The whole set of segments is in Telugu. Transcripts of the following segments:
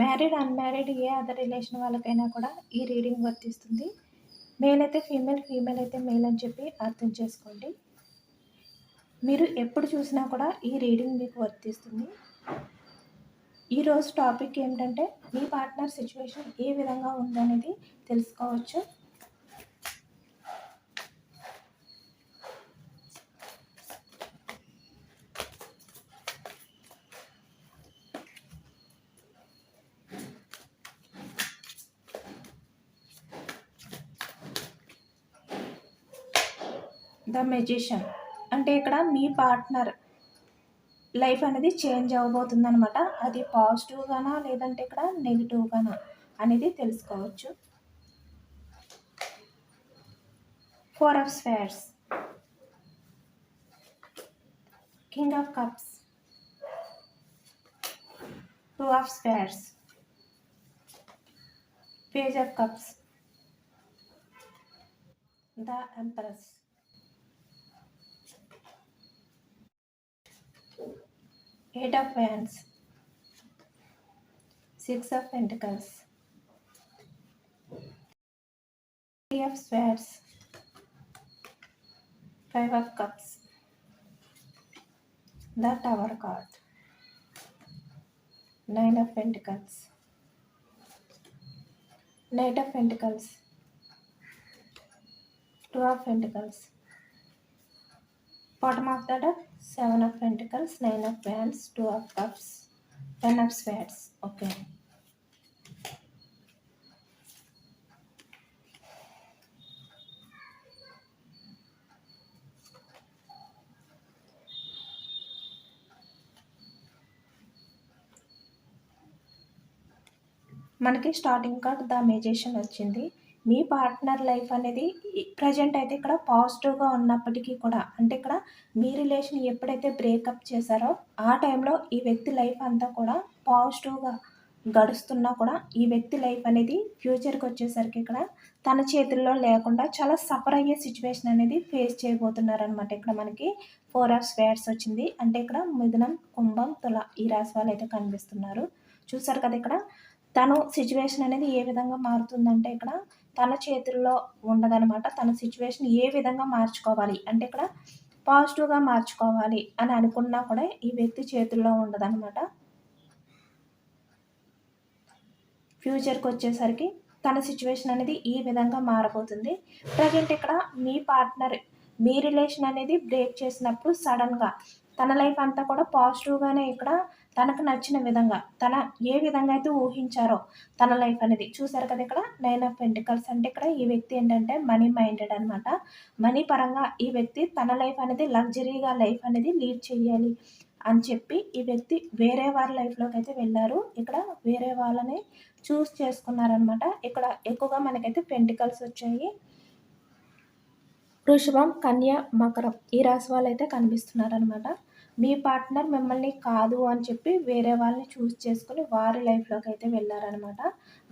married unmarried a other relation వాళ్ళకైనా కూడా ఈ రీడింగ్ వర్తిస్తుంది మేల్ అయితే ఫీమేల్ ఫీమేల్ అయితే మేల్ అని చెప్పి అర్థం చేసుకోండి మీరు ఎప్పుడు చూసినా కూడా ఈ రీడింగ్ మీకు వర్తిస్తుంది ఈరోజు టాపిక్ ఏమిటంటే మీ పార్ట్నర్ సిచ్యువేషన్ ఏ విధంగా ఉందనేది తెలుసుకోవచ్చు ద మెజిషియన్ అంటే ఇక్కడ మీ పార్ట్నర్ లైఫ్ అనేది చేంజ్ అవ్వబోతుంది అనమాట అది పాజిటివ్గానా లేదంటే ఇక్కడ నెగిటివ్గానా అనేది తెలుసుకోవచ్చు four of swords king of cups two of swords page of cups the empress 8 of Wands, 6 of Pentacles, 3 of Swords, 5 of Cups, the Tower card, 9 of Pentacles, Knight of Pentacles, 2 of Pentacles. Bottom of the deck, seven of pentacles nine of wands two of cups ten of swords okay మనకి స్టార్టింగ్ కార్డ్ ద మేజేషన్ వచ్చింది మీ పార్ట్నర్ లైఫ్ అనేది ప్రజెంట్ అయితే ఇక్కడ పాజిటివ్గా ఉన్నప్పటికీ కూడా అంటే ఇక్కడ మీ రిలేషన్ ఎప్పుడైతే బ్రేకప్ చేశారో ఆ టైంలో ఈ వ్యక్తి లైఫ్ అంతా కూడా పాజిటివ్గా గడుస్తున్నా కూడా ఈ వ్యక్తి లైఫ్ అనేది ఫ్యూచర్కి వచ్చేసరికి ఇక్కడ తన చేతుల్లో లేకుండా చాలా సఫర్ అయ్యే సిచ్యువేషన్ అనేది ఫేస్ చేయబోతున్నారనమాట ఇక్కడ మనకి ఫోర్ ఆఫ్ స్వేర్స్ వచ్చింది అంటే ఇక్కడ మిథునం కుంభం తుల ఈ రాశి వాళ్ళు అయితే కనిపిస్తున్నారు చూసారు కదా ఇక్కడ తను సిచ్యువేషన్ అనేది ఏ విధంగా మారుతుందంటే ఇక్కడ తన చేతుల్లో ఉండదనమాట తన సిచ్యువేషన్ ఏ విధంగా మార్చుకోవాలి అంటే ఇక్కడ పాజిటివ్గా మార్చుకోవాలి అని అనుకున్నా కూడా ఈ వ్యక్తి చేతుల్లో ఉండదనమాట ఫ్యూచర్కి వచ్చేసరికి తన సిచ్యువేషన్ అనేది ఈ విధంగా మారబోతుంది ప్రజెంట్ ఇక్కడ మీ పార్ట్నర్ మీ రిలేషన్ అనేది బ్రేక్ చేసినప్పుడు సడన్గా తన లైఫ్ అంతా కూడా పాజిటివ్గానే ఇక్కడ తనకు నచ్చిన విధంగా తన ఏ విధంగా అయితే ఊహించారో తన లైఫ్ అనేది చూసారు కదా ఇక్కడ నైన్ ఆఫ్ పెంటికల్స్ అంటే ఇక్కడ ఈ వ్యక్తి ఏంటంటే మనీ మైండెడ్ అనమాట మనీ పరంగా ఈ వ్యక్తి తన లైఫ్ అనేది లగ్జరీగా లైఫ్ అనేది లీడ్ చేయాలి అని చెప్పి ఈ వ్యక్తి వేరే వారి లైఫ్లోకి అయితే వెళ్ళారు ఇక్కడ వేరే వాళ్ళని చూస్ చేసుకున్నారనమాట ఇక్కడ ఎక్కువగా మనకైతే పెంటికల్స్ వచ్చాయి వృషభం కన్యా మకరం ఈ రాశి వాళ్ళైతే కనిపిస్తున్నారనమాట మీ పార్ట్నర్ మిమ్మల్ని కాదు అని చెప్పి వేరే వాళ్ళని చూస్ చేసుకుని వారి లైఫ్లోకి అయితే వెళ్ళారనమాట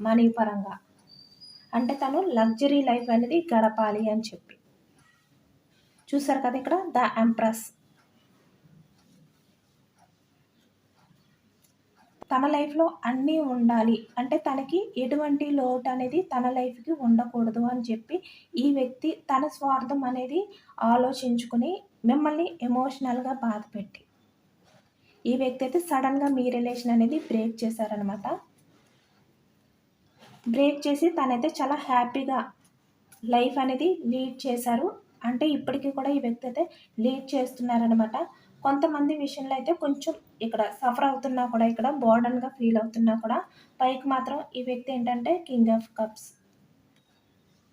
మనీ పరంగా అంటే తను లగ్జరీ లైఫ్ అనేది గడపాలి అని చెప్పి చూసారు కదా ఇక్కడ ద ఎంప్రెస్ తన లైఫ్లో అన్నీ ఉండాలి అంటే తనకి ఎటువంటి లోటు అనేది తన లైఫ్కి ఉండకూడదు అని చెప్పి ఈ వ్యక్తి తన స్వార్థం అనేది ఆలోచించుకుని మిమ్మల్ని ఎమోషనల్గా బాధ పెట్టి ఈ వ్యక్తి అయితే సడన్గా మీ రిలేషన్ అనేది బ్రేక్ చేశారనమాట బ్రేక్ చేసి తనైతే చాలా హ్యాపీగా లైఫ్ అనేది లీడ్ చేశారు అంటే ఇప్పటికీ కూడా ఈ వ్యక్తి అయితే లీడ్ చేస్తున్నారనమాట కొంతమంది విషయంలో అయితే కొంచెం ఇక్కడ సఫర్ అవుతున్నా కూడా ఇక్కడ బోర్డన్గా ఫీల్ అవుతున్నా కూడా పైకి మాత్రం ఈ వ్యక్తి ఏంటంటే కింగ్ ఆఫ్ కప్స్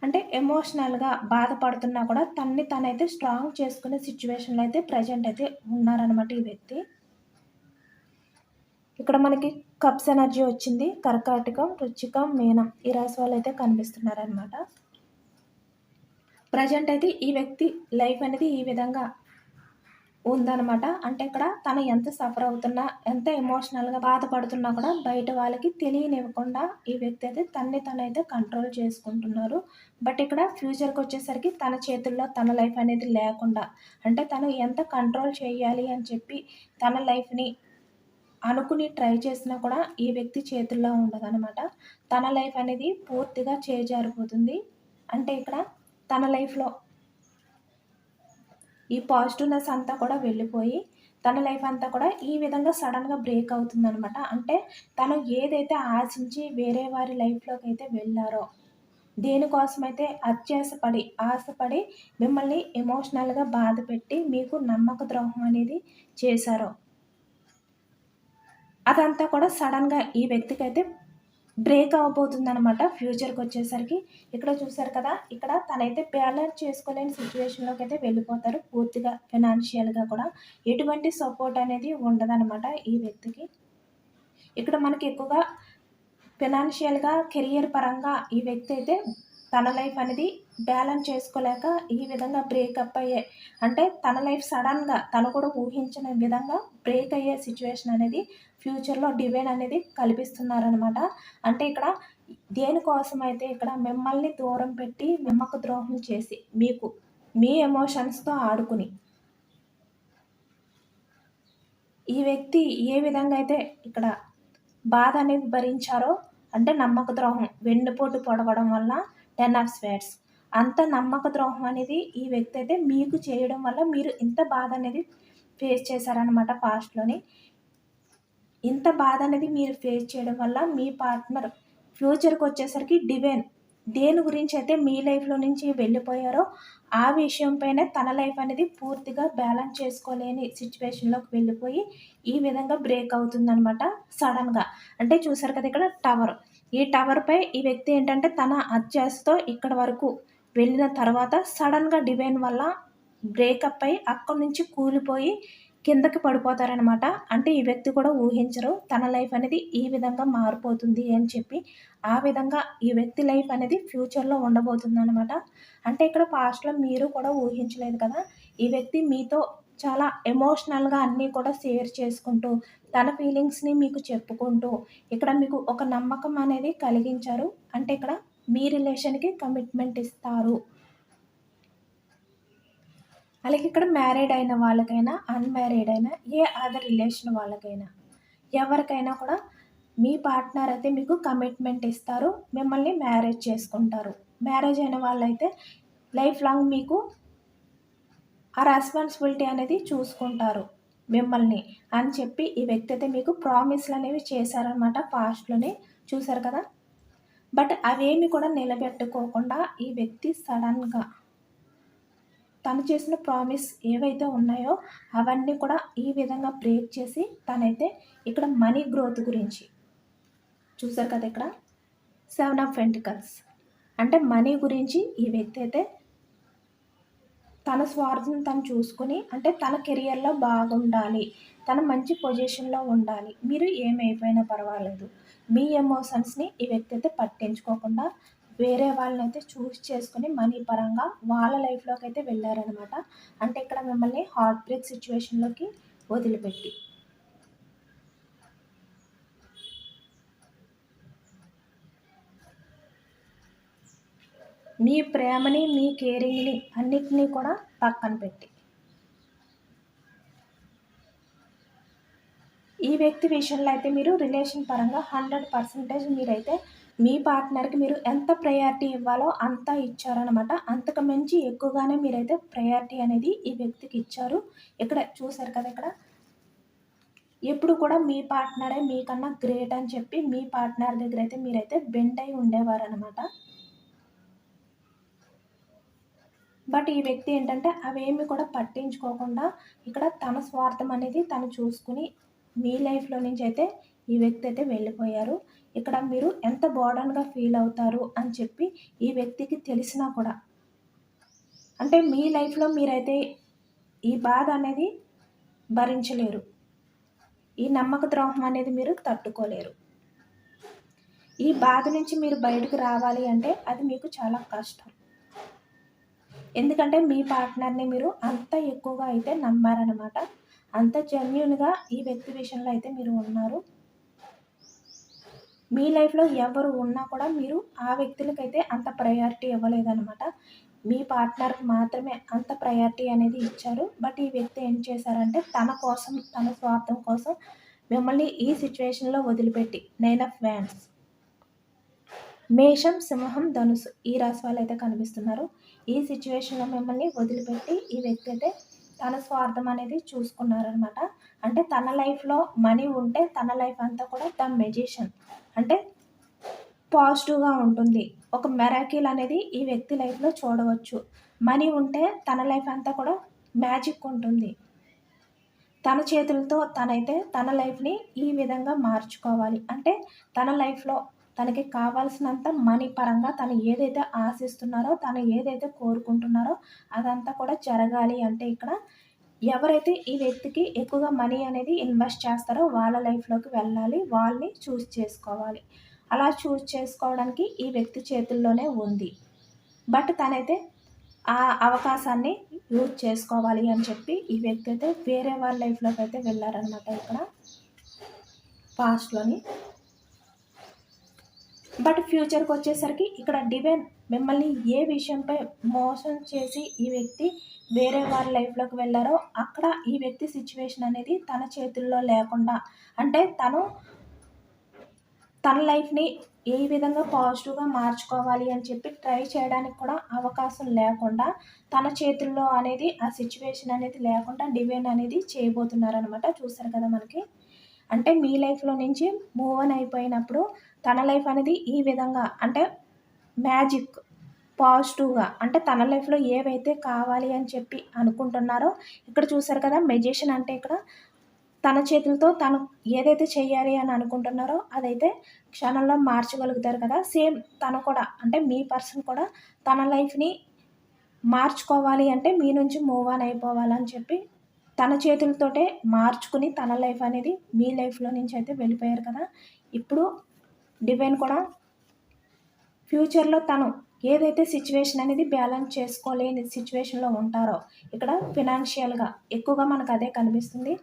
అంటే ఎమోషనల్గా బాధపడుతున్నా కూడా తన్ని తనైతే స్ట్రాంగ్ చేసుకునే సిచ్యువేషన్లో అయితే ప్రజెంట్ అయితే ఉన్నారనమాట ఈ వ్యక్తి ఇక్కడ మనకి కప్స్ ఎనర్జీ వచ్చింది కర్కాటకం రుచికం మీనం ఈ రాశి వాళ్ళు అయితే కనిపిస్తున్నారనమాట ప్రజెంట్ అయితే ఈ వ్యక్తి లైఫ్ అనేది ఈ విధంగా ఉందనమాట అంటే ఇక్కడ తను ఎంత సఫర్ అవుతున్నా ఎంత ఎమోషనల్గా బాధపడుతున్నా కూడా బయట వాళ్ళకి తెలియనివ్వకుండా ఈ వ్యక్తి అయితే తన్ని తనైతే కంట్రోల్ చేసుకుంటున్నారు బట్ ఇక్కడ ఫ్యూచర్కి వచ్చేసరికి తన చేతుల్లో తన లైఫ్ అనేది లేకుండా అంటే తను ఎంత కంట్రోల్ చేయాలి అని చెప్పి తన లైఫ్ని అనుకుని ట్రై చేసినా కూడా ఈ వ్యక్తి చేతుల్లో ఉండదనమాట తన లైఫ్ అనేది పూర్తిగా చేజారిపోతుంది అంటే ఇక్కడ తన లైఫ్లో ఈ పాజిటివ్నెస్ అంతా కూడా వెళ్ళిపోయి తన లైఫ్ అంతా కూడా ఈ విధంగా సడన్గా బ్రేక్ అవుతుందనమాట అంటే తను ఏదైతే ఆశించి వేరే వారి లైఫ్లోకి అయితే వెళ్ళారో దేనికోసమైతే అత్యాశపడి ఆశపడి మిమ్మల్ని ఎమోషనల్గా బాధ పెట్టి మీకు నమ్మక ద్రోహం అనేది చేశారో అదంతా కూడా సడన్గా ఈ వ్యక్తికి అయితే బ్రేక్ అనమాట ఫ్యూచర్కి వచ్చేసరికి ఇక్కడ చూసారు కదా ఇక్కడ తనైతే బ్యాలెన్స్ చేసుకోలేని సిచ్యువేషన్లోకి అయితే వెళ్ళిపోతారు పూర్తిగా ఫినాన్షియల్గా కూడా ఎటువంటి సపోర్ట్ అనేది ఉండదనమాట ఈ వ్యక్తికి ఇక్కడ మనకి ఎక్కువగా ఫినాన్షియల్గా కెరియర్ పరంగా ఈ వ్యక్తి అయితే తన లైఫ్ అనేది బ్యాలెన్స్ చేసుకోలేక ఈ విధంగా బ్రేకప్ అయ్యే అంటే తన లైఫ్ సడన్గా తను కూడా ఊహించిన విధంగా బ్రేక్ అయ్యే సిచ్యువేషన్ అనేది ఫ్యూచర్లో డివైన్ అనేది కల్పిస్తున్నారనమాట అంటే ఇక్కడ దేనికోసం అయితే ఇక్కడ మిమ్మల్ని దూరం పెట్టి మిమ్మకు ద్రోహం చేసి మీకు మీ ఎమోషన్స్తో ఆడుకుని ఈ వ్యక్తి ఏ విధంగా అయితే ఇక్కడ బాధ అనేది భరించారో అంటే నమ్మక ద్రోహం వెన్నుపోటు పొడవడం వల్ల టెన్ ఆఫ్ స్వేట్స్ అంత నమ్మక ద్రోహం అనేది ఈ వ్యక్తి అయితే మీకు చేయడం వల్ల మీరు ఇంత బాధ అనేది ఫేస్ చేశారనమాట పాస్ట్లోని ఇంత బాధ అనేది మీరు ఫేస్ చేయడం వల్ల మీ పార్ట్నర్ ఫ్యూచర్కి వచ్చేసరికి డివైన్ దేని గురించి అయితే మీ లైఫ్లో నుంచి వెళ్ళిపోయారో ఆ విషయం పైన తన లైఫ్ అనేది పూర్తిగా బ్యాలెన్స్ చేసుకోలేని సిచ్యువేషన్లోకి వెళ్ళిపోయి ఈ విధంగా బ్రేక్ అవుతుందనమాట సడన్గా అంటే చూసారు కదా ఇక్కడ టవర్ ఈ టవర్పై ఈ వ్యక్తి ఏంటంటే తన అత్యాశతో ఇక్కడ వరకు వెళ్ళిన తర్వాత సడన్గా డివైన్ వల్ల బ్రేకప్ అయి అక్కడి నుంచి కూలిపోయి కిందకి పడిపోతారనమాట అంటే ఈ వ్యక్తి కూడా ఊహించరు తన లైఫ్ అనేది ఈ విధంగా మారిపోతుంది అని చెప్పి ఆ విధంగా ఈ వ్యక్తి లైఫ్ అనేది ఫ్యూచర్లో ఉండబోతుంది అనమాట అంటే ఇక్కడ పాస్ట్లో మీరు కూడా ఊహించలేదు కదా ఈ వ్యక్తి మీతో చాలా ఎమోషనల్గా అన్నీ కూడా షేర్ చేసుకుంటూ తన ఫీలింగ్స్ని మీకు చెప్పుకుంటూ ఇక్కడ మీకు ఒక నమ్మకం అనేది కలిగించారు అంటే ఇక్కడ మీ రిలేషన్కి కమిట్మెంట్ ఇస్తారు అలాగే ఇక్కడ మ్యారీడ్ అయిన వాళ్ళకైనా అన్మ్యారీడ్ అయినా ఏ అదర్ రిలేషన్ వాళ్ళకైనా ఎవరికైనా కూడా మీ పార్ట్నర్ అయితే మీకు కమిట్మెంట్ ఇస్తారు మిమ్మల్ని మ్యారేజ్ చేసుకుంటారు మ్యారేజ్ అయిన వాళ్ళైతే లైఫ్ లాంగ్ మీకు ఆ రెస్పాన్సిబిలిటీ అనేది చూసుకుంటారు మిమ్మల్ని అని చెప్పి ఈ వ్యక్తి అయితే మీకు ప్రామిస్లు అనేవి చేశారనమాట పాస్ట్లోనే చూశారు కదా బట్ అవేమి కూడా నిలబెట్టుకోకుండా ఈ వ్యక్తి సడన్గా తను చేసిన ప్రామిస్ ఏవైతే ఉన్నాయో అవన్నీ కూడా ఈ విధంగా బ్రేక్ చేసి తనైతే ఇక్కడ మనీ గ్రోత్ గురించి చూసారు కదా ఇక్కడ సెవెన్ ఆఫ్ వెంటికల్స్ అంటే మనీ గురించి ఈ వ్యక్తి అయితే తన స్వార్థం తను చూసుకుని అంటే తన కెరియర్లో బాగుండాలి తన మంచి పొజిషన్లో ఉండాలి మీరు ఏమైపోయినా పర్వాలేదు మీ ఎమోషన్స్ని ఈ వ్యక్తి అయితే పట్టించుకోకుండా వేరే వాళ్ళని అయితే చూస్ చేసుకుని మనీ పరంగా వాళ్ళ లైఫ్లోకి అయితే వెళ్ళారనమాట అంటే ఇక్కడ మిమ్మల్ని హార్ట్ బ్రేక్ సిచ్యువేషన్లోకి వదిలిపెట్టి మీ ప్రేమని మీ కేరింగ్ని అన్నిటినీ కూడా పక్కన పెట్టి ఈ వ్యక్తి విషయంలో అయితే మీరు రిలేషన్ పరంగా హండ్రెడ్ పర్సెంటేజ్ మీరైతే మీ పార్ట్నర్కి మీరు ఎంత ప్రయారిటీ ఇవ్వాలో అంత ఇచ్చారనమాట అంతకు మించి ఎక్కువగానే మీరైతే ప్రయారిటీ అనేది ఈ వ్యక్తికి ఇచ్చారు ఇక్కడ చూసారు కదా ఇక్కడ ఎప్పుడు కూడా మీ పార్ట్నరే మీకన్నా గ్రేట్ అని చెప్పి మీ పార్ట్నర్ దగ్గర అయితే మీరైతే బెండ్ అయి ఉండేవారనమాట బట్ ఈ వ్యక్తి ఏంటంటే అవేమి కూడా పట్టించుకోకుండా ఇక్కడ తన స్వార్థం అనేది తను చూసుకుని మీ లైఫ్లో నుంచి అయితే ఈ వ్యక్తి అయితే వెళ్ళిపోయారు ఇక్కడ మీరు ఎంత బోర్డన్గా ఫీల్ అవుతారు అని చెప్పి ఈ వ్యక్తికి తెలిసినా కూడా అంటే మీ లైఫ్లో మీరైతే ఈ బాధ అనేది భరించలేరు ఈ నమ్మక ద్రోహం అనేది మీరు తట్టుకోలేరు ఈ బాధ నుంచి మీరు బయటకు రావాలి అంటే అది మీకు చాలా కష్టం ఎందుకంటే మీ పార్ట్నర్ని మీరు అంత ఎక్కువగా అయితే నమ్మారనమాట అంత జెన్యున్గా ఈ వ్యక్తి విషయంలో అయితే మీరు ఉన్నారు మీ లైఫ్లో ఎవరు ఉన్నా కూడా మీరు ఆ వ్యక్తులకైతే అంత ప్రయారిటీ ఇవ్వలేదన్నమాట మీ పార్ట్నర్కి మాత్రమే అంత ప్రయారిటీ అనేది ఇచ్చారు బట్ ఈ వ్యక్తి ఏం చేశారంటే తన కోసం తన స్వార్థం కోసం మిమ్మల్ని ఈ సిచ్యువేషన్లో వదిలిపెట్టి నైన్ ఆఫ్ వ్యాన్స్ మేషం సింహం ధనుసు ఈ రాశి వాళ్ళు అయితే కనిపిస్తున్నారు ఈ సిచ్యువేషన్లో మిమ్మల్ని వదిలిపెట్టి ఈ వ్యక్తి అయితే తన స్వార్థం అనేది చూసుకున్నారనమాట అంటే తన లైఫ్లో మనీ ఉంటే తన లైఫ్ అంతా కూడా ద మెజిషియన్ అంటే పాజిటివ్గా ఉంటుంది ఒక మెరాకిల్ అనేది ఈ వ్యక్తి లైఫ్లో చూడవచ్చు మనీ ఉంటే తన లైఫ్ అంతా కూడా మ్యాజిక్ ఉంటుంది తన చేతులతో తనైతే తన లైఫ్ని ఈ విధంగా మార్చుకోవాలి అంటే తన లైఫ్లో తనకి కావాల్సినంత మనీ పరంగా తను ఏదైతే ఆశిస్తున్నారో తను ఏదైతే కోరుకుంటున్నారో అదంతా కూడా జరగాలి అంటే ఇక్కడ ఎవరైతే ఈ వ్యక్తికి ఎక్కువగా మనీ అనేది ఇన్వెస్ట్ చేస్తారో వాళ్ళ లైఫ్లోకి వెళ్ళాలి వాళ్ళని చూస్ చేసుకోవాలి అలా చూస్ చేసుకోవడానికి ఈ వ్యక్తి చేతుల్లోనే ఉంది బట్ తనైతే ఆ అవకాశాన్ని యూజ్ చేసుకోవాలి అని చెప్పి ఈ వ్యక్తి అయితే వేరే వాళ్ళ లైఫ్లోకి అయితే వెళ్ళారనమాట ఇక్కడ పాస్ట్లోని బట్ ఫ్యూచర్కి వచ్చేసరికి ఇక్కడ డివైన్ మిమ్మల్ని ఏ విషయంపై మోసం చేసి ఈ వ్యక్తి వేరే వారి లైఫ్లోకి వెళ్ళారో అక్కడ ఈ వ్యక్తి సిచ్యువేషన్ అనేది తన చేతుల్లో లేకుండా అంటే తను తన లైఫ్ని ఏ విధంగా పాజిటివ్గా మార్చుకోవాలి అని చెప్పి ట్రై చేయడానికి కూడా అవకాశం లేకుండా తన చేతుల్లో అనేది ఆ సిచ్యువేషన్ అనేది లేకుండా డివైన్ అనేది చేయబోతున్నారనమాట చూసారు కదా మనకి అంటే మీ లైఫ్లో నుంచి మూవ్ ఆన్ అయిపోయినప్పుడు తన లైఫ్ అనేది ఈ విధంగా అంటే మ్యాజిక్ పాజిటివ్గా అంటే తన లైఫ్లో ఏవైతే కావాలి అని చెప్పి అనుకుంటున్నారో ఇక్కడ చూసారు కదా మెజిషియన్ అంటే ఇక్కడ తన చేతులతో తను ఏదైతే చేయాలి అని అనుకుంటున్నారో అదైతే క్షణంలో మార్చగలుగుతారు కదా సేమ్ తను కూడా అంటే మీ పర్సన్ కూడా తన లైఫ్ని మార్చుకోవాలి అంటే మీ నుంచి మూవ్ ఆన్ అయిపోవాలని చెప్పి తన చేతులతోటే మార్చుకుని తన లైఫ్ అనేది మీ లైఫ్లో నుంచి అయితే వెళ్ళిపోయారు కదా ఇప్పుడు డివైన్ కూడా ఫ్యూచర్లో తను ఏదైతే సిచ్యువేషన్ అనేది బ్యాలెన్స్ చేసుకోలేని సిచ్యువేషన్లో ఉంటారో ఇక్కడ ఫినాన్షియల్గా ఎక్కువగా మనకు అదే కనిపిస్తుంది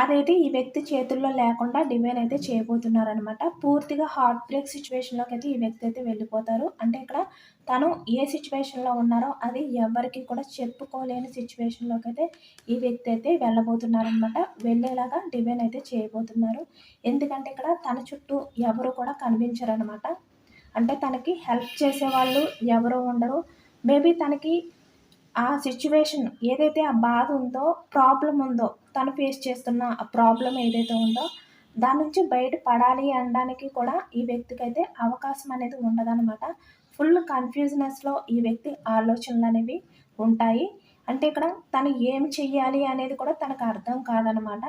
అనేది ఈ వ్యక్తి చేతుల్లో లేకుండా డిమాండ్ అయితే చేయబోతున్నారనమాట పూర్తిగా హార్ట్ బ్రేక్ సిచ్యువేషన్లోకి అయితే ఈ వ్యక్తి అయితే వెళ్ళిపోతారు అంటే ఇక్కడ తను ఏ సిచ్యువేషన్లో ఉన్నారో అది ఎవరికి కూడా చెప్పుకోలేని సిచ్యువేషన్లోకి అయితే ఈ వ్యక్తి అయితే వెళ్ళబోతున్నారనమాట వెళ్ళేలాగా డిమాండ్ అయితే చేయబోతున్నారు ఎందుకంటే ఇక్కడ తన చుట్టూ ఎవరు కూడా కనిపించరనమాట అంటే తనకి హెల్ప్ చేసేవాళ్ళు ఎవరు ఉండరు మేబీ తనకి ఆ సిచ్యువేషన్ ఏదైతే ఆ బాధ ఉందో ప్రాబ్లం ఉందో తను ఫేస్ చేస్తున్న ఆ ప్రాబ్లం ఏదైతే ఉందో దాని నుంచి బయటపడాలి అనడానికి కూడా ఈ వ్యక్తికి అయితే అవకాశం అనేది ఉండదన్నమాట ఫుల్ కన్ఫ్యూజ్నెస్లో ఈ వ్యక్తి ఆలోచనలు అనేవి ఉంటాయి అంటే ఇక్కడ తను ఏం చెయ్యాలి అనేది కూడా తనకు అర్థం కాదనమాట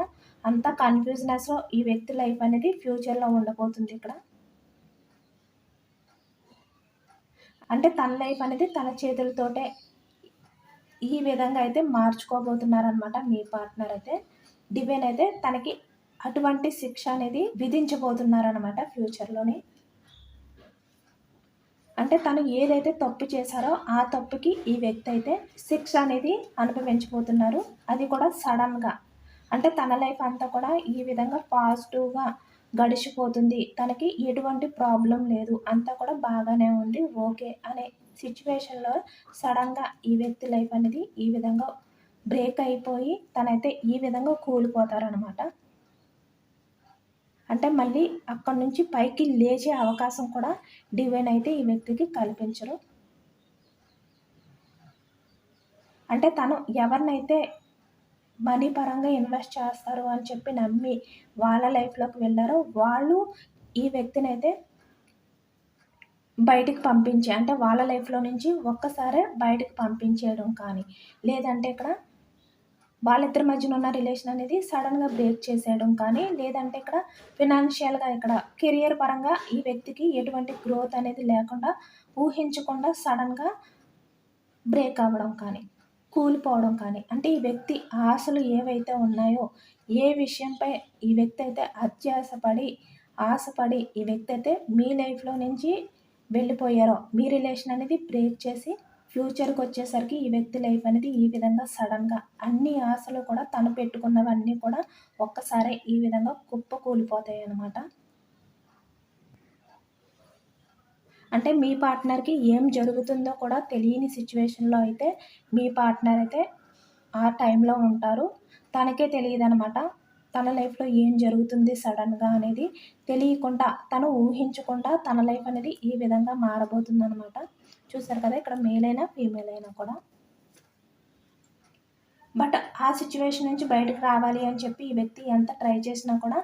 అంత కన్ఫ్యూజ్నెస్లో ఈ వ్యక్తి లైఫ్ అనేది ఫ్యూచర్లో ఉండబోతుంది ఇక్కడ అంటే తన లైఫ్ అనేది తన చేతులతోటే ఈ విధంగా అయితే మార్చుకోబోతున్నారనమాట మీ పార్ట్నర్ అయితే డివైన్ అయితే తనకి అటువంటి శిక్ష అనేది విధించబోతున్నారనమాట ఫ్యూచర్లోని అంటే తను ఏదైతే తప్పు చేశారో ఆ తప్పుకి ఈ వ్యక్తి అయితే శిక్ష అనేది అనుభవించబోతున్నారు అది కూడా సడన్గా అంటే తన లైఫ్ అంతా కూడా ఈ విధంగా పాజిటివ్గా గడిచిపోతుంది తనకి ఎటువంటి ప్రాబ్లం లేదు అంతా కూడా బాగానే ఉంది ఓకే అనే సిచ్యువేషన్లో సడన్గా ఈ వ్యక్తి లైఫ్ అనేది ఈ విధంగా బ్రేక్ అయిపోయి తనైతే ఈ విధంగా కూలిపోతారనమాట అంటే మళ్ళీ అక్కడి నుంచి పైకి లేచే అవకాశం కూడా డివైన్ అయితే ఈ వ్యక్తికి కల్పించరు అంటే తను ఎవరినైతే మనీ పరంగా ఇన్వెస్ట్ చేస్తారు అని చెప్పి నమ్మి వాళ్ళ లైఫ్లోకి వెళ్ళారో వాళ్ళు ఈ వ్యక్తిని అయితే బయటికి పంపించే అంటే వాళ్ళ లైఫ్లో నుంచి ఒక్కసారే బయటకు పంపించేయడం కానీ లేదంటే ఇక్కడ వాళ్ళిద్దరి మధ్యన ఉన్న రిలేషన్ అనేది సడన్గా బ్రేక్ చేసేయడం కానీ లేదంటే ఇక్కడ ఫినాన్షియల్గా ఇక్కడ కెరియర్ పరంగా ఈ వ్యక్తికి ఎటువంటి గ్రోత్ అనేది లేకుండా ఊహించకుండా సడన్గా బ్రేక్ అవ్వడం కానీ కూలిపోవడం కానీ అంటే ఈ వ్యక్తి ఆశలు ఏవైతే ఉన్నాయో ఏ విషయంపై ఈ వ్యక్తి అయితే అత్యాసపడి ఆశపడి ఈ వ్యక్తి అయితే మీ లైఫ్లో నుంచి వెళ్ళిపోయారో మీ రిలేషన్ అనేది బ్రేక్ చేసి ఫ్యూచర్కి వచ్చేసరికి ఈ వ్యక్తి లైఫ్ అనేది ఈ విధంగా సడన్గా అన్ని ఆశలు కూడా తను పెట్టుకున్నవన్నీ కూడా ఒక్కసారే ఈ విధంగా కుప్ప కూలిపోతాయి అంటే మీ పార్ట్నర్కి ఏం జరుగుతుందో కూడా తెలియని సిచ్యువేషన్లో అయితే మీ పార్ట్నర్ అయితే ఆ టైంలో ఉంటారు తనకే తెలియదు అనమాట తన లైఫ్లో ఏం జరుగుతుంది సడన్గా అనేది తెలియకుండా తను ఊహించకుండా తన లైఫ్ అనేది ఈ విధంగా మారబోతుంది అనమాట చూసారు కదా ఇక్కడ మేల్ అయినా ఫీమేల్ అయినా కూడా బట్ ఆ సిచ్యువేషన్ నుంచి బయటకు రావాలి అని చెప్పి ఈ వ్యక్తి ఎంత ట్రై చేసినా కూడా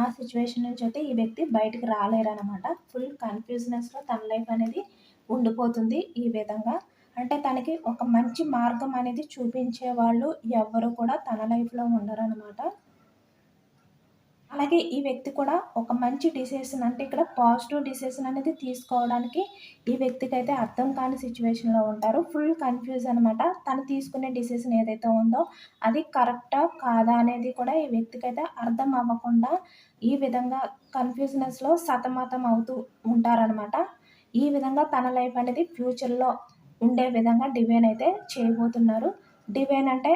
ఆ సిచ్యువేషన్ నుంచి అయితే ఈ వ్యక్తి బయటకు రాలేరనమాట ఫుల్ కన్ఫ్యూజనెస్లో తన లైఫ్ అనేది ఉండిపోతుంది ఈ విధంగా అంటే తనకి ఒక మంచి మార్గం అనేది చూపించే వాళ్ళు ఎవ్వరు కూడా తన లైఫ్లో ఉండరు అనమాట అలాగే ఈ వ్యక్తి కూడా ఒక మంచి డిసిషన్ అంటే ఇక్కడ పాజిటివ్ డిసిషన్ అనేది తీసుకోవడానికి ఈ వ్యక్తికి అయితే అర్థం కాని సిచ్యువేషన్లో ఉంటారు ఫుల్ కన్ఫ్యూజ్ అనమాట తను తీసుకునే డిసిషన్ ఏదైతే ఉందో అది కరెక్టా కాదా అనేది కూడా ఈ వ్యక్తికి అయితే అర్థం అవ్వకుండా ఈ విధంగా కన్ఫ్యూజ్నెస్లో సతమతం అవుతూ ఉంటారనమాట ఈ విధంగా తన లైఫ్ అనేది ఫ్యూచర్లో ఉండే విధంగా డివైన్ అయితే చేయబోతున్నారు డివైన్ అంటే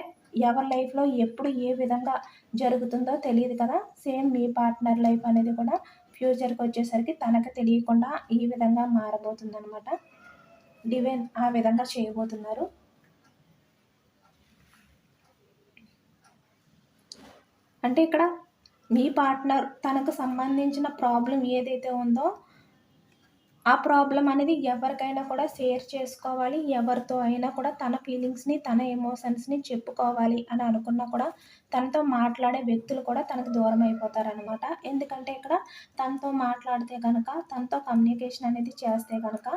ఎవరి లైఫ్లో ఎప్పుడు ఏ విధంగా జరుగుతుందో తెలియదు కదా సేమ్ మీ పార్ట్నర్ లైఫ్ అనేది కూడా ఫ్యూచర్కి వచ్చేసరికి తనకు తెలియకుండా ఈ విధంగా మారబోతుందనమాట డివైన్ ఆ విధంగా చేయబోతున్నారు అంటే ఇక్కడ మీ పార్ట్నర్ తనకు సంబంధించిన ప్రాబ్లం ఏదైతే ఉందో ఆ ప్రాబ్లం అనేది ఎవరికైనా కూడా షేర్ చేసుకోవాలి ఎవరితో అయినా కూడా తన ఫీలింగ్స్ని తన ఎమోషన్స్ని చెప్పుకోవాలి అని అనుకున్నా కూడా తనతో మాట్లాడే వ్యక్తులు కూడా తనకు దూరం అయిపోతారనమాట ఎందుకంటే ఇక్కడ తనతో మాట్లాడితే కనుక తనతో కమ్యూనికేషన్ అనేది చేస్తే కనుక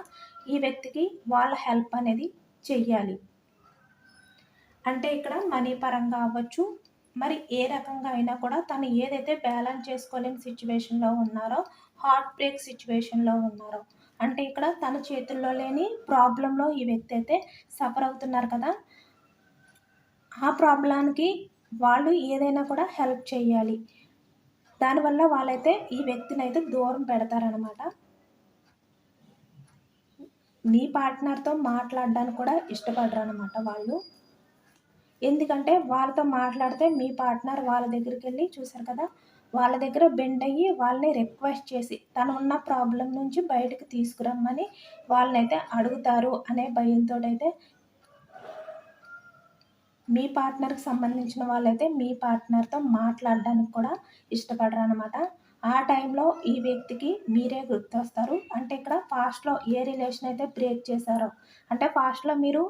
ఈ వ్యక్తికి వాళ్ళ హెల్ప్ అనేది చెయ్యాలి అంటే ఇక్కడ మనీ పరంగా అవ్వచ్చు మరి ఏ రకంగా అయినా కూడా తను ఏదైతే బ్యాలెన్స్ చేసుకోలేని సిచ్యువేషన్లో ఉన్నారో హార్ట్ బ్రేక్ సిచ్యువేషన్లో ఉన్నారో అంటే ఇక్కడ తన చేతుల్లో లేని ప్రాబ్లంలో ఈ వ్యక్తి అయితే సఫర్ అవుతున్నారు కదా ఆ ప్రాబ్లానికి వాళ్ళు ఏదైనా కూడా హెల్ప్ చేయాలి దానివల్ల వాళ్ళైతే ఈ వ్యక్తిని అయితే దూరం పెడతారనమాట నీ పార్ట్నర్తో మాట్లాడడానికి కూడా ఇష్టపడరు అనమాట వాళ్ళు ఎందుకంటే వాళ్ళతో మాట్లాడితే మీ పార్ట్నర్ వాళ్ళ దగ్గరికి వెళ్ళి చూసారు కదా వాళ్ళ దగ్గర బెండ్ అయ్యి వాళ్ళని రిక్వెస్ట్ చేసి తను ఉన్న ప్రాబ్లం నుంచి బయటకు తీసుకురమ్మని వాళ్ళనైతే అడుగుతారు అనే భయంతో అయితే మీ పార్ట్నర్కి సంబంధించిన వాళ్ళైతే మీ పార్ట్నర్తో మాట్లాడడానికి కూడా ఇష్టపడరు అనమాట ఆ టైంలో ఈ వ్యక్తికి మీరే గుర్తొస్తారు అంటే ఇక్కడ ఫాస్ట్లో ఏ రిలేషన్ అయితే బ్రేక్ చేశారో అంటే ఫాస్ట్లో మీరు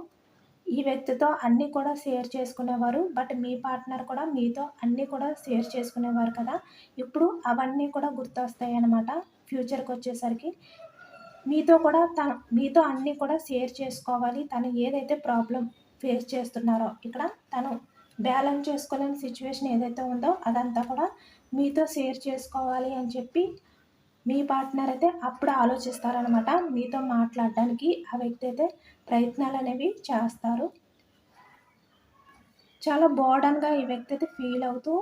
ఈ వ్యక్తితో అన్నీ కూడా షేర్ చేసుకునేవారు బట్ మీ పార్ట్నర్ కూడా మీతో అన్నీ కూడా షేర్ చేసుకునేవారు కదా ఇప్పుడు అవన్నీ కూడా గుర్తొస్తాయి అన్నమాట ఫ్యూచర్కి వచ్చేసరికి మీతో కూడా తన మీతో అన్నీ కూడా షేర్ చేసుకోవాలి తను ఏదైతే ప్రాబ్లం ఫేస్ చేస్తున్నారో ఇక్కడ తను బ్యాలెన్స్ చేసుకోలేని సిచ్యువేషన్ ఏదైతే ఉందో అదంతా కూడా మీతో షేర్ చేసుకోవాలి అని చెప్పి మీ పార్ట్నర్ అయితే అప్పుడు ఆలోచిస్తారనమాట మీతో మాట్లాడడానికి ఆ వ్యక్తి అయితే ప్రయత్నాలు అనేవి చేస్తారు చాలా బోర్డన్గా ఈ వ్యక్తి అయితే ఫీల్ అవుతూ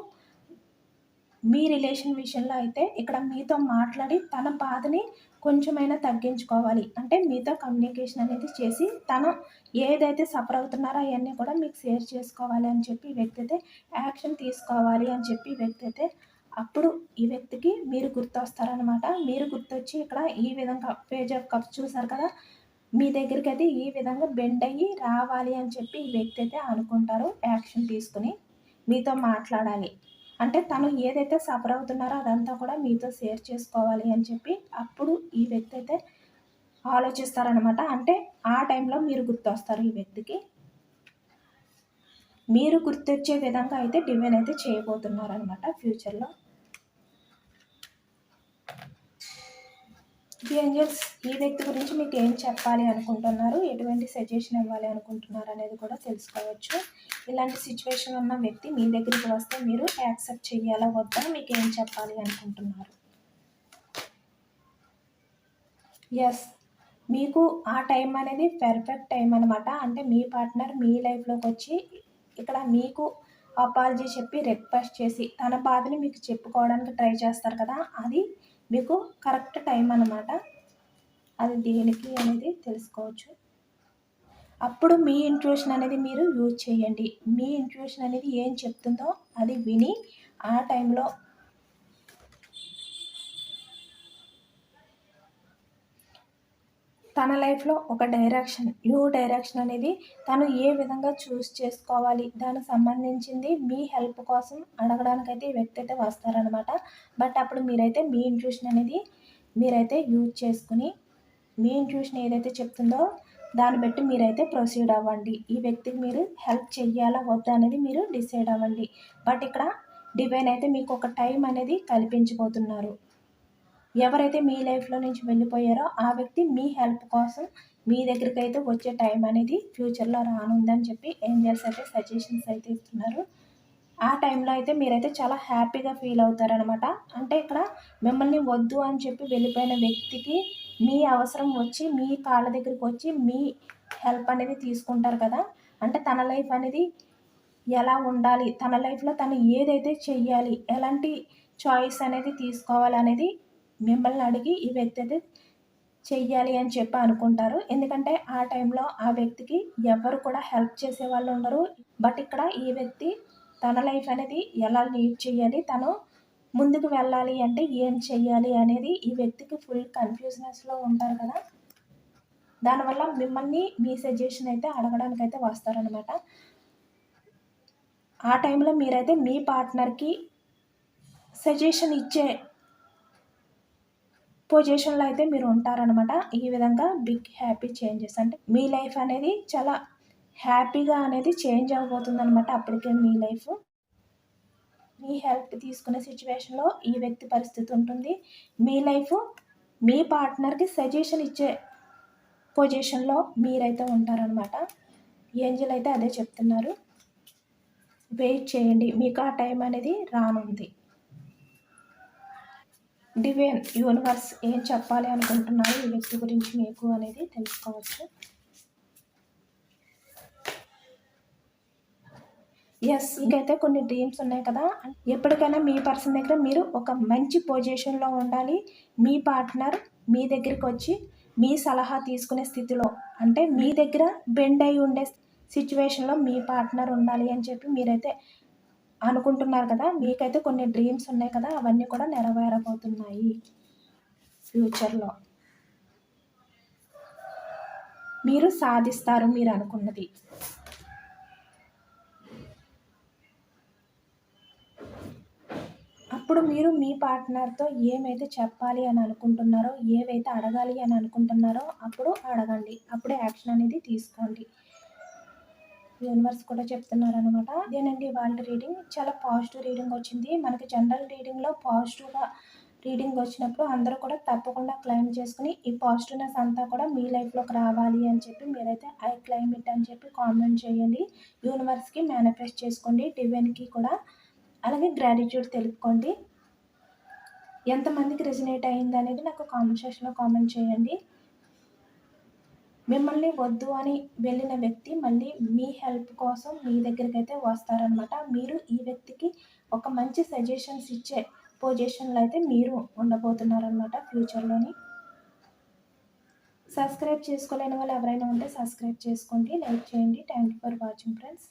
మీ రిలేషన్ విషయంలో అయితే ఇక్కడ మీతో మాట్లాడి తన బాధని కొంచెమైనా తగ్గించుకోవాలి అంటే మీతో కమ్యూనికేషన్ అనేది చేసి తన ఏదైతే సఫర్ అవుతున్నారో అవన్నీ కూడా మీకు షేర్ చేసుకోవాలి అని చెప్పి వ్యక్తి అయితే యాక్షన్ తీసుకోవాలి అని చెప్పి వ్యక్తి అయితే అప్పుడు ఈ వ్యక్తికి మీరు గుర్తొస్తారనమాట మీరు గుర్తొచ్చి ఇక్కడ ఈ విధంగా పేజ్ ఆఫ్ కప్స్ చూసారు కదా మీ దగ్గరికి అయితే ఈ విధంగా బెండ్ అయ్యి రావాలి అని చెప్పి ఈ వ్యక్తి అయితే అనుకుంటారు యాక్షన్ తీసుకుని మీతో మాట్లాడాలి అంటే తను ఏదైతే సఫర్ అవుతున్నారో అదంతా కూడా మీతో షేర్ చేసుకోవాలి అని చెప్పి అప్పుడు ఈ వ్యక్తి అయితే ఆలోచిస్తారనమాట అంటే ఆ టైంలో మీరు గుర్తొస్తారు ఈ వ్యక్తికి మీరు గుర్తొచ్చే విధంగా అయితే డివైన్ అయితే చేయబోతున్నారనమాట ఫ్యూచర్లో ది ఏంజల్స్ ఈ వ్యక్తి గురించి మీకు ఏం చెప్పాలి అనుకుంటున్నారు ఎటువంటి సజెషన్ ఇవ్వాలి అనుకుంటున్నారు అనేది కూడా తెలుసుకోవచ్చు ఇలాంటి సిచ్యువేషన్ ఉన్న వ్యక్తి మీ దగ్గరికి వస్తే మీరు యాక్సెప్ట్ చేయాలా వద్దా మీకు ఏం చెప్పాలి అనుకుంటున్నారు ఎస్ మీకు ఆ టైం అనేది పెర్ఫెక్ట్ టైం అనమాట అంటే మీ పార్ట్నర్ మీ లైఫ్లోకి వచ్చి ఇక్కడ మీకు అపాలజీ చెప్పి రిక్వెస్ట్ చేసి తన బాధని మీకు చెప్పుకోవడానికి ట్రై చేస్తారు కదా అది మీకు కరెక్ట్ టైం అనమాట అది దేనికి అనేది తెలుసుకోవచ్చు అప్పుడు మీ ఇంట్యూషన్ అనేది మీరు యూజ్ చేయండి మీ ఇంట్యూషన్ అనేది ఏం చెప్తుందో అది విని ఆ టైంలో తన లైఫ్లో ఒక డైరెక్షన్ యూ డైరెక్షన్ అనేది తను ఏ విధంగా చూస్ చేసుకోవాలి దానికి సంబంధించింది మీ హెల్ప్ కోసం అడగడానికైతే ఈ వ్యక్తి అయితే వస్తారనమాట బట్ అప్పుడు మీరైతే మీ ఇంట్యూషన్ అనేది మీరైతే యూజ్ చేసుకుని మీ ఇంట్యూషన్ ఏదైతే చెప్తుందో దాన్ని బట్టి మీరైతే ప్రొసీడ్ అవ్వండి ఈ వ్యక్తికి మీరు హెల్ప్ చెయ్యాలా వద్దా అనేది మీరు డిసైడ్ అవ్వండి బట్ ఇక్కడ డివైన్ అయితే మీకు ఒక టైం అనేది కల్పించబోతున్నారు ఎవరైతే మీ లైఫ్లో నుంచి వెళ్ళిపోయారో ఆ వ్యక్తి మీ హెల్ప్ కోసం మీ దగ్గరికి అయితే వచ్చే టైం అనేది ఫ్యూచర్లో రానుందని చెప్పి ఏంజల్స్ అయితే సజెషన్స్ అయితే ఇస్తున్నారు ఆ టైంలో అయితే మీరైతే చాలా హ్యాపీగా ఫీల్ అవుతారనమాట అంటే ఇక్కడ మిమ్మల్ని వద్దు అని చెప్పి వెళ్ళిపోయిన వ్యక్తికి మీ అవసరం వచ్చి మీ కాళ్ళ దగ్గరికి వచ్చి మీ హెల్ప్ అనేది తీసుకుంటారు కదా అంటే తన లైఫ్ అనేది ఎలా ఉండాలి తన లైఫ్లో తను ఏదైతే చెయ్యాలి ఎలాంటి చాయిస్ అనేది తీసుకోవాలనేది మిమ్మల్ని అడిగి ఈ వ్యక్తి అయితే చెయ్యాలి అని చెప్పి అనుకుంటారు ఎందుకంటే ఆ టైంలో ఆ వ్యక్తికి ఎవరు కూడా హెల్ప్ చేసే వాళ్ళు ఉండరు బట్ ఇక్కడ ఈ వ్యక్తి తన లైఫ్ అనేది ఎలా లీడ్ చేయాలి తను ముందుకు వెళ్ళాలి అంటే ఏం చెయ్యాలి అనేది ఈ వ్యక్తికి ఫుల్ కన్ఫ్యూజ్నెస్లో ఉంటారు కదా దానివల్ల మిమ్మల్ని మీ సజెషన్ అయితే అడగడానికి అయితే వస్తారనమాట ఆ టైంలో మీరైతే మీ పార్ట్నర్కి సజెషన్ ఇచ్చే పొజిషన్లో అయితే మీరు ఉంటారనమాట ఈ విధంగా బిగ్ హ్యాపీ చేంజెస్ అంటే మీ లైఫ్ అనేది చాలా హ్యాపీగా అనేది చేంజ్ అవ్వబోతుంది అనమాట అప్పటికే మీ లైఫ్ మీ హెల్ప్ తీసుకునే సిచ్యువేషన్లో ఈ వ్యక్తి పరిస్థితి ఉంటుంది మీ లైఫ్ మీ పార్ట్నర్కి సజెషన్ ఇచ్చే పొజిషన్లో మీరైతే ఉంటారనమాట ఏంజిల్ అయితే అదే చెప్తున్నారు వెయిట్ చేయండి మీకు ఆ టైం అనేది రానుంది డివైన్ యూనివర్స్ ఏం చెప్పాలి అనుకుంటున్నారు ఈ వ్యక్తి గురించి మీకు అనేది తెలుసుకోవచ్చు ఎస్ ఇంకైతే కొన్ని డ్రీమ్స్ ఉన్నాయి కదా ఎప్పటికైనా మీ పర్సన్ దగ్గర మీరు ఒక మంచి పొజిషన్లో ఉండాలి మీ పార్ట్నర్ మీ దగ్గరికి వచ్చి మీ సలహా తీసుకునే స్థితిలో అంటే మీ దగ్గర బెండ్ అయి ఉండే సిచ్యువేషన్లో మీ పార్ట్నర్ ఉండాలి అని చెప్పి మీరైతే అనుకుంటున్నారు కదా మీకైతే కొన్ని డ్రీమ్స్ ఉన్నాయి కదా అవన్నీ కూడా నెరవేరబోతున్నాయి ఫ్యూచర్లో మీరు సాధిస్తారు మీరు అనుకున్నది అప్పుడు మీరు మీ పార్ట్నర్తో ఏమైతే చెప్పాలి అని అనుకుంటున్నారో ఏవైతే అడగాలి అని అనుకుంటున్నారో అప్పుడు అడగండి అప్పుడు యాక్షన్ అనేది తీసుకోండి యూనివర్స్ కూడా చెప్తున్నారు అనమాట ఇదేనండి వాళ్ళ రీడింగ్ చాలా పాజిటివ్ రీడింగ్ వచ్చింది మనకి జనరల్ రీడింగ్లో పాజిటివ్గా రీడింగ్ వచ్చినప్పుడు అందరూ కూడా తప్పకుండా క్లైమ్ చేసుకుని ఈ పాజిటివ్నెస్ అంతా కూడా మీ లైఫ్లోకి రావాలి అని చెప్పి మీరైతే ఐ క్లైమ్ ఇట్ అని చెప్పి కామెంట్ చేయండి యూనివర్స్కి మేనిఫెస్ట్ చేసుకోండి డివెన్కి కూడా అలాగే గ్రాటిట్యూడ్ తెలుపుకోండి ఎంతమందికి రెజినేట్ అయింది అనేది నాకు కామెంట్ సెక్షన్లో కామెంట్ చేయండి మిమ్మల్ని వద్దు అని వెళ్ళిన వ్యక్తి మళ్ళీ మీ హెల్ప్ కోసం మీ దగ్గరికి అయితే వస్తారనమాట మీరు ఈ వ్యక్తికి ఒక మంచి సజెషన్స్ ఇచ్చే పొజిషన్లో అయితే మీరు ఉండబోతున్నారనమాట ఫ్యూచర్లోని సబ్స్క్రైబ్ చేసుకోలేని వాళ్ళు ఎవరైనా ఉంటే సబ్స్క్రైబ్ చేసుకోండి లైక్ చేయండి thank you for watching friends